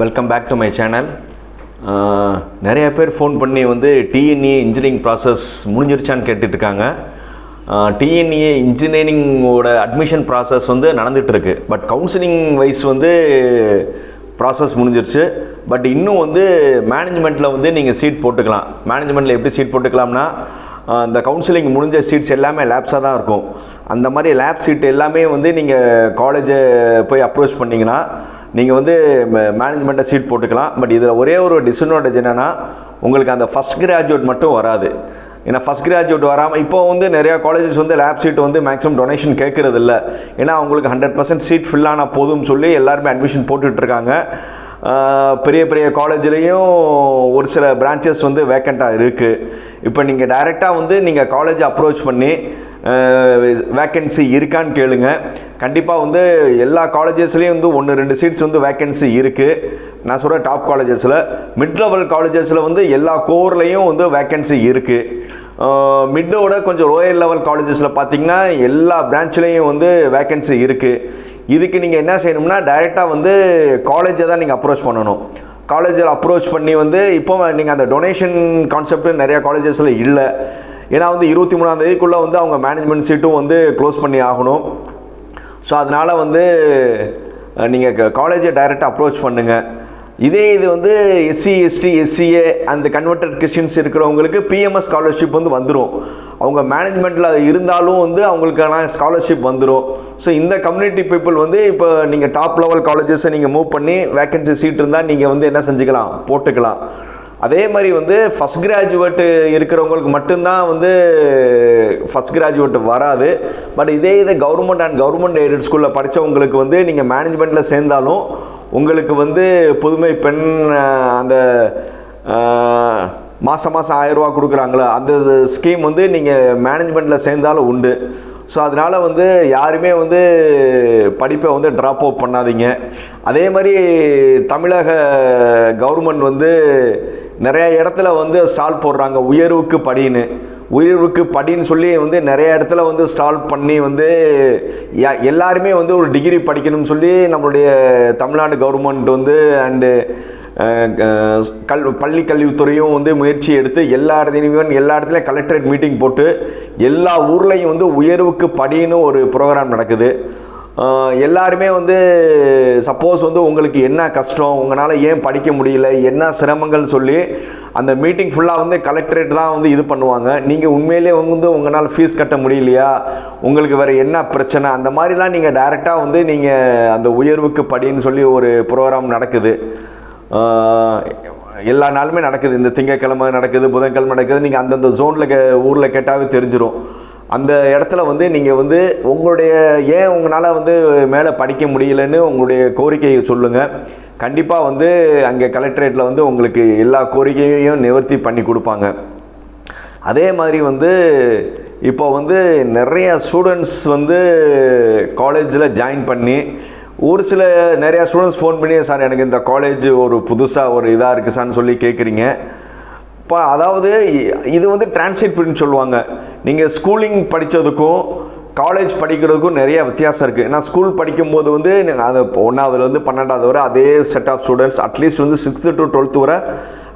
Welcome back to my channel நிறைய பேர் phone பண்ணி வந்து டிஎன்இ இன்ஜினியரிங் ப்ராசஸ் முடிஞ்சிருச்சான்னு கேட்டுட்ருக்காங்க. இருக்காங்க இன்ஜினியரிங்கோட அட்மிஷன் ப்ராசஸ் வந்து நடந்துகிட்ருக்கு பட் கவுன்சிலிங் வைஸ் வந்து ப்ராசஸ் முடிஞ்சிருச்சு. பட் இன்னும் வந்து மேனேஜ்மெண்ட்டில் வந்து நீங்கள் சீட் போட்டுக்கலாம். மேனேஜ்மெண்ட்டில் எப்படி சீட் போட்டுக்கலாம்னா இந்த கவுன்சிலிங் முடிஞ்ச சீட்ஸ் எல்லாமே லேப்ஸாக தான் இருக்கும். அந்த மாதிரி லேப் சீட் எல்லாமே வந்து நீங்கள் காலேஜை போய் அப்ரோச் பண்ணிங்கன்னா நீங்கள் வந்து மேனேஜ்மெண்ட்டை சீட் போட்டுக்கலாம். பட் இதில் ஒரே ஒரு டிஸ்அட்வான்டேஜ் என்னென்னா உங்களுக்கு அந்த ஃபஸ்ட் கிராஜுவேட் மட்டும் வராது. ஏன்னா ஃபஸ்ட் கிராஜுவேட் வராமல் இப்போ வந்து நிறையா காலேஜஸ் வந்து லேப் சீட் வந்து மேக்ஸிமம் டொனேஷன் கேட்குறது இல்லை. ஏன்னா அவங்களுக்கு ஹண்ட்ரட் பர்சன்ட் சீட் ஃபில் ஆனால் போதும்னு சொல்லி எல்லாருமே அட்மிஷன் போட்டுட்ருக்காங்க பெரிய பெரிய காலேஜ்லேயும் ஒரு சில பிரான்ச்சஸ் வந்து வேக்கண்ட்டாக இருக்குது இப்போ நீங்கள் டைரெக்டாக வந்து நீங்கள் காலேஜ் அப்ரோச் பண்ணி வேக்கன்சி இருக்கான்னு கேளுங்க. கண்டிப்பாக வந்து எல்லா காலேஜஸ்லேயும் வந்து ஒன்று ரெண்டு சீட்ஸ் வந்து வேக்கன்சி இருக்குது நான் சொல்கிறேன் டாப் காலேஜஸில் மிட் லெவல் காலேஜஸில் வந்து எல்லா கோர்லேயும் வந்து வேக்கன்சி இருக்குது மிட்டோட கொஞ்சம் லோயர் லெவல் காலேஜஸில் பார்த்தீங்கன்னா எல்லா பிரான்ச்லேயும் வந்து வேக்கன்சி இருக்குது இதுக்கு நீங்கள் என்ன செய்யணும்னா டைரெக்டாக வந்து காலேஜை தான் நீங்கள் அப்ரோச் பண்ணணும். காலேஜில் அப்ரோச் பண்ணி வந்து இப்போ நீங்கள் அந்த டொனேஷன் கான்செப்ட் நிறையா காலேஜஸில் இல்லை. ஏன்னா வந்து இருபத்தி மூணாம் தேதிக்குள்ளே வந்து அவங்க மேனேஜ்மெண்ட் சீட்டும் வந்து க்ளோஸ் பண்ணி ஆகணும். ஸோ அதனால் வந்து நீங்கள் காலேஜை டைரெக்டாக அப்ரோச் பண்ணுங்கள் இதே இது வந்து எஸ்சி எஸ்டி எஸ்சிஏ அந்த கன்வெர்டட் கிறிஸ்டின்ஸ் இருக்கிறவங்களுக்கு பிஎம்எஸ் ஸ்காலர்ஷிப் வந்து வந்துடும் அவங்க மேனேஜ்மெண்ட்டில் இருந்தாலும் வந்து அவங்களுக்கான ஸ்காலர்ஷிப் வந்துடும் ஸோ இந்த கம்யூனிட்டி பீப்புள் வந்து இப்போ நீங்கள் டாப் லெவல் காலேஜஸை நீங்கள் மூவ் பண்ணி வேக்கன்சி சீட் இருந்தால் நீங்கள் வந்து என்ன செஞ்சுக்கலாம்? போட்டுக்கலாம். அதே மாதிரி வந்து ஃபஸ்ட் கிராஜுவேட்டு இருக்கிறவங்களுக்கு மட்டும்தான் வந்து ஃபஸ்ட் கிராஜுவேட் வராது. பட் இதே இதை கவர்மெண்ட் அண்ட் கவர்மெண்ட் எய்டட் ஸ்கூலில் படித்தவங்களுக்கு வந்து நீங்கள் மேனேஜ்மெண்ட்டில் சேர்ந்தாலும் உங்களுக்கு வந்து புதுமை பெண் அந்த மாதம் மாதம் ஆயிரரூவா கொடுக்குறாங்களோ? அந்த ஸ்கீம் வந்து நீங்கள் மேனேஜ்மெண்ட்டில் சேர்ந்தாலும் உண்டு. ஸோ அதனால் வந்து யாருமே வந்து படிப்பை வந்து ட்ராப் அவுட் பண்ணாதீங்க. அதே மாதிரி தமிழக கவர்மெண்ட் வந்து நிறைய இடத்துல வந்து ஸ்டால் போடுறாங்க. உயர்வுக்கு படின்னு. உயர்வுக்கு படின்னு சொல்லி வந்து நிறைய இடத்துல வந்து ஸ்டால் பண்ணி வந்து யா- எல்லாருமே வந்து ஒரு டிகிரி படிக்கணும்னு சொல்லி நம்மளுடைய தமிழ்நாடு கவர்மெண்ட் வந்து அண்டு கல் பள்ளி கல்வித்துறையும் வந்து முயற்சி எடுத்து எல்லா இடத்துலையும் எல்லா இடத்துலையும் கலெக்டரேட் மீட்டிங் போட்டு எல்லா ஊர்லேயும் வந்து உயர்வுக்கு படின்னு ஒரு ப்ரோக்ராம் நடக்குது. எல்லாருமே வந்து சப்போஸ் வந்து உங்களுக்கு என்ன கஷ்டம் உங்களால் ஏன் படிக்க முடியல என்ன சிரமங்கள் சொல்லி அந்த மீட்டிங் ஃபுல்லாக வந்து கலெக்டரேட் தான் வந்து இது பண்ணுவாங்க. நீங்கள் உண்மையிலே வந்து உங்களால் ஃபீஸ் கட்ட முடியலையா? உங்களுக்கு வேறு என்ன பிரச்சனை? அந்த மாதிரிலாம் நீங்கள் டைரெக்டாக வந்து நீங்கள் அந்த உயர்வுக்கு படின்னு சொல்லி ஒரு ப்ரோக்ராம் நடக்குது. எல்லா நாளுமே நடக்குது. இந்த திங்கக்கிழமை நடக்குது புதன்கிழமை நடக்குது. நீங்கள் அந்தந்த ஜோனில் கே ஊரில் கேட்டாவே தெரிஞ்சிடும் அந்த இடத்துல வந்து நீங்கள் வந்து உங்களுடைய ஏன் உங்களால் வந்து மேலே படிக்க முடியலன்னு உங்களுடைய கோரிக்கையை சொல்லுங்கள் கண்டிப்பாக வந்து அங்கே கலெக்டரேட்டில் வந்து உங்களுக்கு எல்லா கோரிக்கையையும் நிவர்த்தி பண்ணி கொடுப்பாங்க. அதே மாதிரி வந்து இப்போ வந்து நிறைய ஸ்டூடெண்ட்ஸ் வந்து காலேஜில் ஜாயின் பண்ணி ஒரு சில நிறையா ஸ்டூடெண்ட்ஸ் ஃபோன் பண்ணி சார் எனக்கு இந்த காலேஜ் ஒரு புதுசாக ஒரு இதாக இருக்குது சார்னு சொல்லி கேட்குறீங்க இப்போ அதாவது இது வந்து டிரான்ஸ்லேட் பண்ணி சொல்லுவாங்க. நீங்கள் ஸ்கூலிங் படித்ததுக்கும் காலேஜ் படிக்கிறதுக்கும் நிறைய வித்தியாசம் இருக்குது ஏன்னா ஸ்கூல் படிக்கும்போது வந்து நீங்கள் அது ஒன்றாவதுலேருந்து பன்னெண்டாவது வரை அதே set of students at least வந்து சிக்ஸ்த்து டு டுவெல்த்து வரை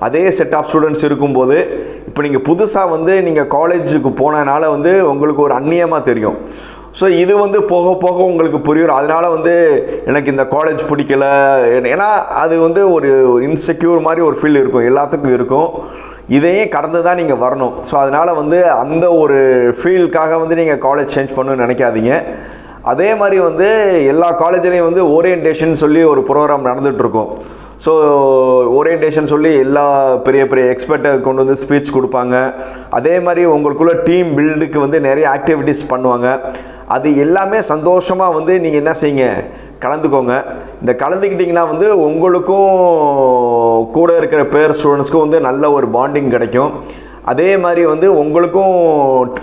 அதே செட் ஆஃப் ஸ்டூடெண்ட்ஸ் இருக்கும்போது இப்போ நீங்கள் புதுசாக வந்து நீங்கள் காலேஜுக்கு போனதுனால வந்து உங்களுக்கு ஒரு அந்நியமாக தெரியும். ஸோ இது வந்து போக போக உங்களுக்கு புரியும் அதனால் வந்து எனக்கு இந்த காலேஜ் பிடிக்கல. ஏன்னா அது வந்து ஒரு இன்செக்யூர் மாதிரி ஒரு ஃபீல் இருக்கும். எல்லாத்துக்கும் இருக்கும். இதையும் கடந்து தான் நீங்கள் வரணும். ஸோ அதனால் வந்து அந்த ஒரு ஃபீல்டுக்காக வந்து நீங்கள் காலேஜ் சேஞ்ச் பண்ணணும்னு நினைக்காதீங்க. அதே மாதிரி வந்து எல்லா காலேஜ்லேயும் வந்து ஓரியன்டேஷன் சொல்லி ஒரு ப்ரோக்ராம் நடந்துகிட்ருக்கும் ஸோ ஓரியன்டேஷன் சொல்லி எல்லா பெரிய பெரிய எக்ஸ்பர்ட்டை கொண்டு வந்து ஸ்பீச் கொடுப்பாங்க. அதே மாதிரி உங்களுக்குள்ள டீம் பில்டுக்கு வந்து நிறைய ஆக்டிவிட்டீஸ் பண்ணுவாங்க. அது எல்லாமே சந்தோஷமாக வந்து நீங்கள் என்ன செய்யுங்க? கலந்துக்கோங்க. இந்த கலந்துக்கிட்டிங்கன்னா வந்து உங்களுக்கும் கூட இருக்கிற பேர் ஸ்டூடெண்ட்ஸ்க்கும் வந்து நல்ல ஒரு பாண்டிங் கிடைக்கும். அதே மாதிரி வந்து உங்களுக்கும்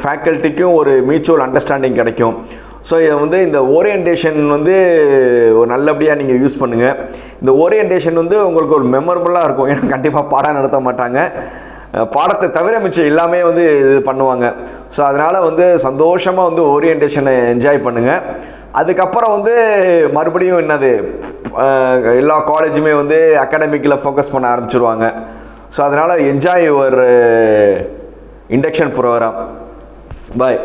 ஃபேக்கல்ட்டிக்கும் ஒரு மியூச்சுவல் அண்டர்ஸ்டாண்டிங் கிடைக்கும். ஸோ இதை வந்து இந்த ஓரியன்டேஷன் வந்து ஒரு நல்லபடியாக நீங்கள் யூஸ் பண்ணுங்கள் இந்த ஓரியன்டேஷன் வந்து உங்களுக்கு ஒரு மெமரபுளாக இருக்கும். ஏன்னா கண்டிப்பாக பாடம் நடத்த மாட்டாங்க. பாடத்தை தவிர மிச்சம் எல்லாமே வந்து இது பண்ணுவாங்க. ஸோ அதனால் வந்து சந்தோஷமாக வந்து ஓரியன்டேஷனை என்ஜாய் பண்ணுங்கள் அதுக்கப்புறம் வந்து மறுபடியும் என்னது எல்லா காலேஜுமே வந்து அகாடமிக்கில் ஃபோக்கஸ் பண்ண ஆரம்பிச்சிருவாங்க. ஸோ அதனால் enjoy your induction programme bye